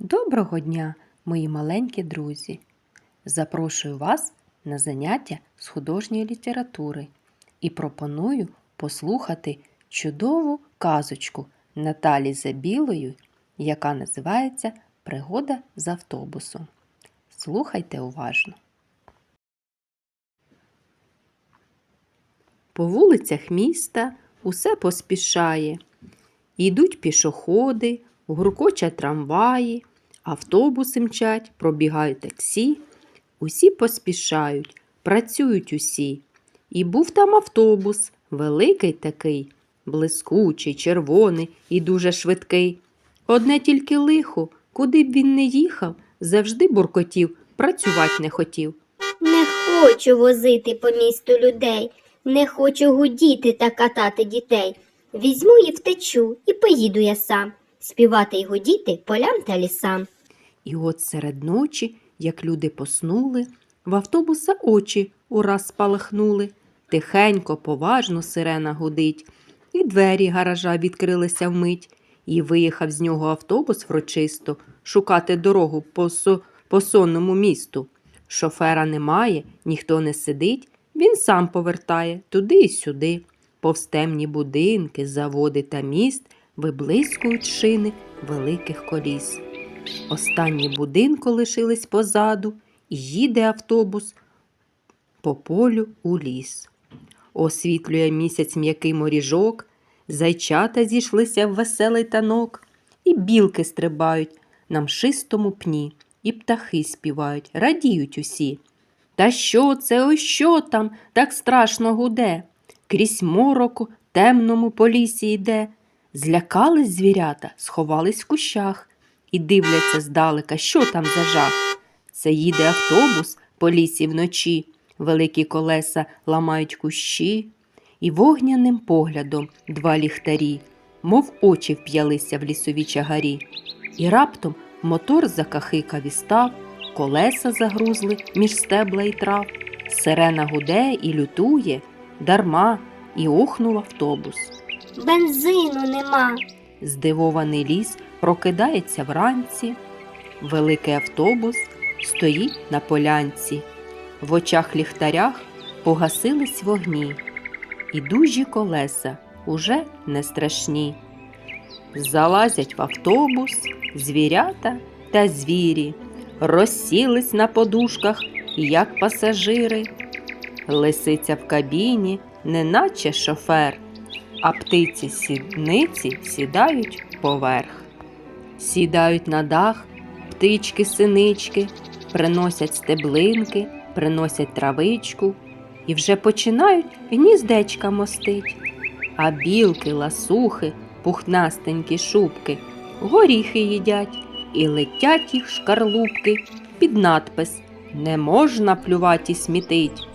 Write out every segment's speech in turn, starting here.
Доброго дня, мої маленькі друзі! Запрошую вас на заняття з художньої літератури і пропоную послухати чудову казочку Наталі Забілою, яка називається Пригода з автобусом. Слухайте уважно. По вулицях міста усе поспішає. Йдуть пішоходи, гуркочать трамваї, автобуси мчать, пробігають таксі. Усі поспішають, працюють усі. І був там автобус, великий такий, блискучий, червоний і дуже швидкий. Одне тільки лихо, куди б він не їхав, завжди буркотів, працювати не хотів. Не хочу возити по місту людей, не хочу гудіти та катати дітей. Візьму і втечу, і поїду я сам, співати й гудіти полям та лісам. І от серед ночі, як люди поснули, в автобуса очі ураз спалахнули. Тихенько, поважно сирена гудить, і двері гаража відкрилися вмить, і виїхав з нього автобус врочисто шукати дорогу по, со- по сонному місту. Шофера немає, ніхто не сидить, він сам повертає туди й сюди. Повстемні будинки, заводи та міст виблискують шини великих коліс. Останні будинки лишились позаду, і їде автобус по полю у ліс. Освітлює місяць м'який моріжок, зайчата зійшлися в веселий танок, і білки стрибають на мшистому пні, і птахи співають, радіють усі. Та що це, ось що там так страшно гуде? Крізь мороку темному по лісі йде. Злякались звірята, сховались в кущах і дивляться здалека, що там за жах. Це їде автобус по лісі вночі, великі колеса ламають кущі, і вогняним поглядом два ліхтарі, мов очі вп'ялися в лісові чагарі. І раптом мотор закахикав і став, колеса загрузли між стебла і трав, сирена гуде і лютує, дарма, і охнув автобус. Бензину нема. Здивований ліс прокидається вранці. Великий автобус стоїть на полянці. В очах ліхтарях погасились вогні, і дужі колеса уже не страшні. Залазять в автобус звірята та звірі, розсілись на подушках, як пасажири. Лисиця в кабіні, неначе шофер а птиці сідниці сідають поверх. Сідають на дах, птички синички, приносять стеблинки, приносять травичку і вже починають гніздечка мостить. А білки, ласухи, пухнастенькі шубки, горіхи їдять і летять їх шкарлупки під надпис Не можна плювати і смітить.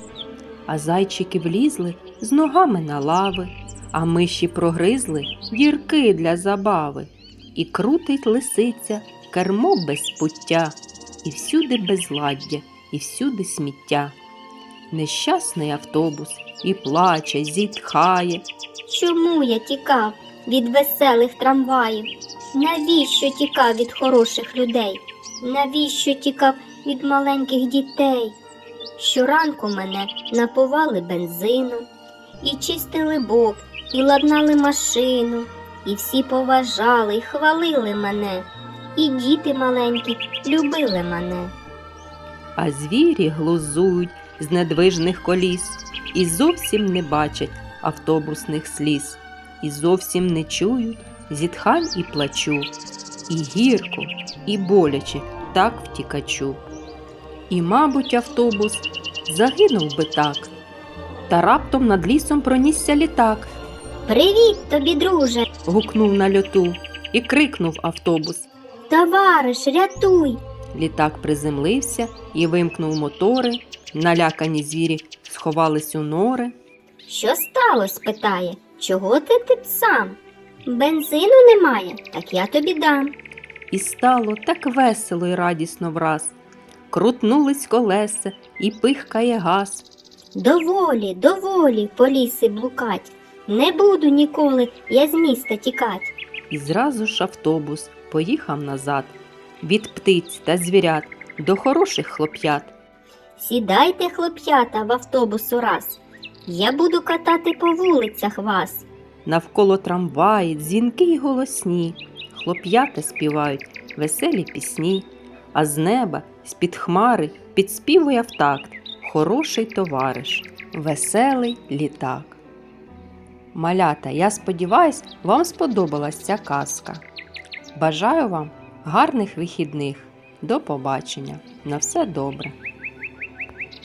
А зайчики влізли з ногами на лави а миші прогризли дірки для забави, і крутить лисиця кермо без пуття, і всюди безладдя, і всюди сміття. Нещасний автобус і плаче, зітхає, Чому я тікав від веселих трамваїв? Навіщо тікав від хороших людей? Навіщо тікав від маленьких дітей? Щоранку мене напували бензину, і чистили бок, і ладнали машину, і всі поважали, і хвалили мене, і діти маленькі любили мене. а звірі глузують з недвижних коліс, і зовсім не бачать автобусних сліз, і зовсім не чують зітхань і плачу, і гірко, і боляче так втікачу. І, мабуть, автобус загинув би так, та раптом над лісом пронісся літак. Привіт тобі, друже, гукнув на льоту і крикнув автобус. товариш, рятуй. Літак приземлився і вимкнув мотори. Налякані звірі сховались у нори. Що сталося? питає. Чого ти тут сам? Бензину немає, так я тобі дам. І стало так весело й радісно враз. Крутнулись колеса і пихкає газ. Доволі, доволі по лісі блукать. Не буду ніколи я з міста тікать. І зразу ж автобус поїхав назад. від птиць та звірят до хороших хлоп'ят. Сідайте, хлоп'ята, в автобус ураз. Я буду катати по вулицях вас. Навколо трамваї, дзвінки й голосні, хлоп'ята співають веселі пісні, а з неба, з-під хмари, підспівує в такт хороший товариш, веселий літак. Малята, я сподіваюсь, вам сподобалась ця казка. Бажаю вам гарних вихідних. До побачення. На все добре.